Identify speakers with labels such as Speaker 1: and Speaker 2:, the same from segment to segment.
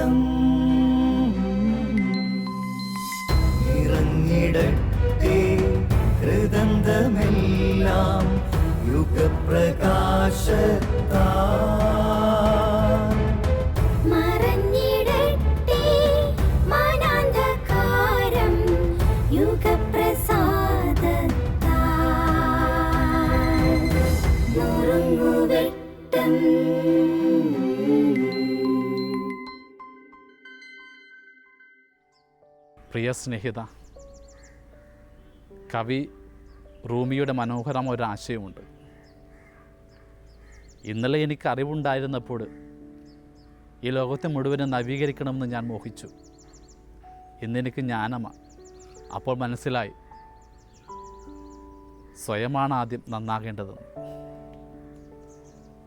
Speaker 1: നുറുങ്ങുവെട്ടം ഇറങ്ങിടട്ടെ ഹൃദന്തമെല്ലാം യുഗപ്രകാശത്താ.
Speaker 2: പ്രിയ സ്നേഹിത കവി റൂമിയുടെ മനോഹരമായ ഒരു ആശയമുണ്ട്. ഇന്നലെ എനിക്ക് അറിവുണ്ടായിരുന്നപ്പോൾ ഈ ലോകത്തെ മുഴുവനും നവീകരിക്കണമെന്ന് ഞാൻ മോഹിച്ചു. ഇന്നെനിക്ക് ജ്ഞാനമാണ് അപ്പോൾ മനസ്സിലായി സ്വയമാണ് ആദ്യം നന്നാകേണ്ടതെന്ന്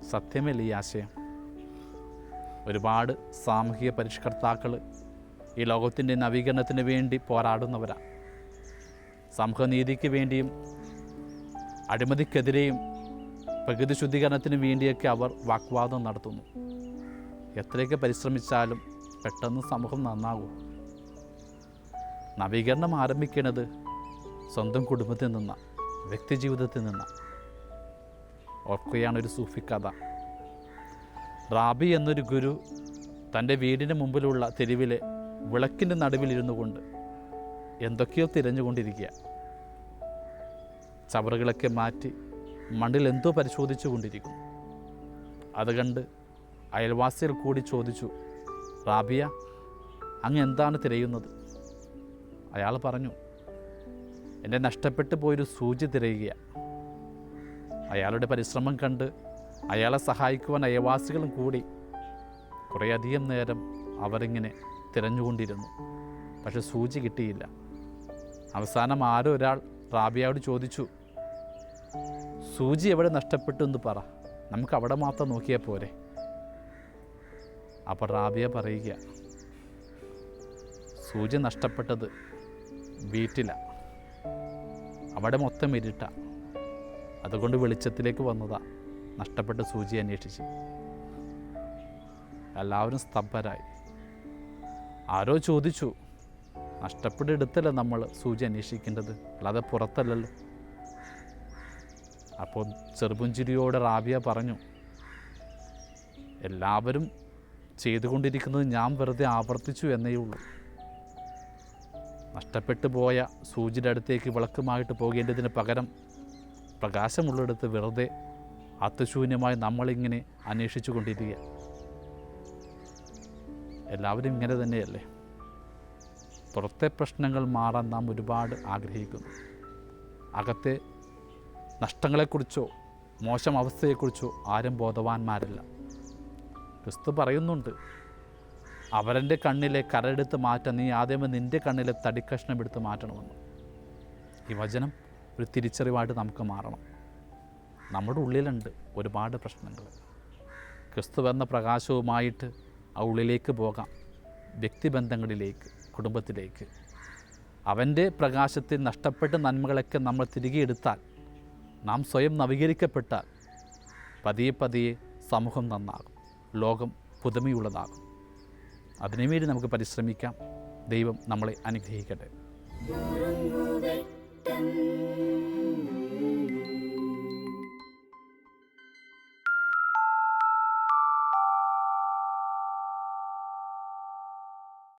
Speaker 2: സത്യമല്ലേ ഈ ആശയം? ഒരുപാട് സാമൂഹിക പരിഷ്കർത്താക്കൾ ഈ ലോകത്തിന്റെ നവീകരണത്തിന് വേണ്ടി പോരാടുന്നവരാണ് സമൂഹനീതിക്ക് വേണ്ടിയും അഴിമതിക്കെതിരെയും പ്രകൃതി ശുദ്ധീകരണത്തിന് വേണ്ടിയൊക്കെ അവർ വാഗ്വാദം നടത്തുന്നു. എത്രയൊക്കെ പരിശ്രമിച്ചാലും പെട്ടെന്ന് സമൂഹം നന്നാകൂ. നവീകരണം ആരംഭിക്കുന്നത് സ്വന്തം കുടുംബത്തിൽ നിന്ന വ്യക്തിജീവിതത്തിൽ ജീവിതത്തിൽ നിന്ന. ഓർക്കുകയാണ് ഒരു സൂഫി കഥ. റാബി എന്നൊരു ഗുരു തന്റെ വീടിന് മുമ്പിലുള്ള തെരുവിലെ വിളക്കിന്റെ നടുവിലിരുന്നു കൊണ്ട് എന്തൊക്കെയോ തിരഞ്ഞുകൊണ്ടിരിക്കുക. ചവറുകളൊക്കെ മാറ്റി മണ്ണിൽ എന്തോ പരിശോധിച്ചു കൊണ്ടിരിക്കുന്നു. അത് കണ്ട് അയൽവാസികൾ കൂടി ചോദിച്ചു റാബിയ അങ്ങ് എന്താണ് തിരയുന്നത്? അയാൾ പറഞ്ഞു എന്റെ നഷ്ടപ്പെട്ടു പോയൊരു സൂചി തിരയുകയാണ് അയാളുടെ പരിശ്രമം കണ്ട് അയാളെ സഹായിക്കുവാൻ അയൽവാസികളും കൂടി കുറേയധികം നേരം അവരിങ്ങനെ തിരഞ്ഞുകൊണ്ടിരുന്നു. പക്ഷെ സൂചി കിട്ടിയില്ല. അവസാനം ആരോ ഒരാൾ റാബിയോട് ചോദിച്ചു സൂചി എവിടെ നഷ്ടപ്പെട്ടു എന്ന് പറ. നമുക്ക് അവിടെ മാത്രം നോക്കിയാൽ പോരെ. അപ്പോൾ റാബിയ പറയുക സൂചി നഷ്ടപ്പെട്ടത് വീട്ടിലാണ് അവിടെ മൊത്തം ഇരുട്ട. അതുകൊണ്ട് വെളിച്ചത്തിലേക്ക് വന്നതാ. നഷ്ടപ്പെട്ട സൂചി അന്വേഷിച്ച്. എല്ലാവരും സ്തംഭരായി ആരോ ചോദിച്ചു നഷ്ടപ്പെട്ടെടുത്തല്ല നമ്മൾ സൂചി അന്വേഷിക്കേണ്ടത്? അല്ലാതെ പുറത്തല്ലല്ലോ. അപ്പോൾ ചെറുപുഞ്ചിരിയോടെ റാബിയ പറഞ്ഞു എല്ലാവരും ചെയ്തുകൊണ്ടിരിക്കുന്നത് ഞാൻ വെറുതെ ആവർത്തിച്ചു എന്നേ ഉള്ളൂ. നഷ്ടപ്പെട്ടു പോയ സൂചിയുടെ അടുത്തേക്ക് വിളക്കുമായിട്ട് പോകേണ്ടതിന് പകരം പ്രകാശമുള്ളിടത്ത് വെറുതെ അത്യശൂന്യമായി നമ്മളിങ്ങനെ അന്വേഷിച്ചു കൊണ്ടിരിക്കുക എല്ലാവരും ഇങ്ങനെ തന്നെയല്ലേ? പുറത്തെ പ്രശ്നങ്ങൾ മാറാൻ നാം ഒരുപാട് ആഗ്രഹിക്കുന്നു. അകത്തെ നഷ്ടങ്ങളെക്കുറിച്ചോ മോശം അവസ്ഥയെക്കുറിച്ചോ ആരും ബോധവാന്മാരല്ല. ക്രിസ്തു പറയുന്നുണ്ട് അവരന്റെ കണ്ണിലെ കരടെടുത്ത് മാറ്റാൻ നീ ആദ്യമേ നിന്റെ കണ്ണിലെ തടിക്കഷ്ണം എടുത്ത് മാറ്റണമെന്ന്. ഈ വചനം ഒരു തിരിച്ചറിവായിട്ട് നമുക്ക് മാറണം. നമ്മുടെ ഉള്ളിലുണ്ട് ഒരുപാട് പ്രശ്നങ്ങൾ. ക്രിസ്തു എന്ന പ്രകാശവുമായിട്ട് ആ ഉള്ളിലേക്ക് പോകാം. വ്യക്തിബന്ധങ്ങളിലേക്ക് കുടുംബത്തിലേക്ക്. അവന്റെ പ്രകാശത്തിൽ നഷ്ടപ്പെട്ട നന്മകളൊക്കെ നമ്മൾ തിരികെ എടുത്താൽ നാം സ്വയം നവീകരിക്കപ്പെട്ടാൽ പതിയെ പതിയെ സമൂഹം നന്നാകും. ലോകം പുതുമയുള്ളതാകും. അതിനുവേണ്ടി നമുക്ക് പരിശ്രമിക്കാം. ദൈവം നമ്മളെ അനുഗ്രഹിക്കട്ടെ.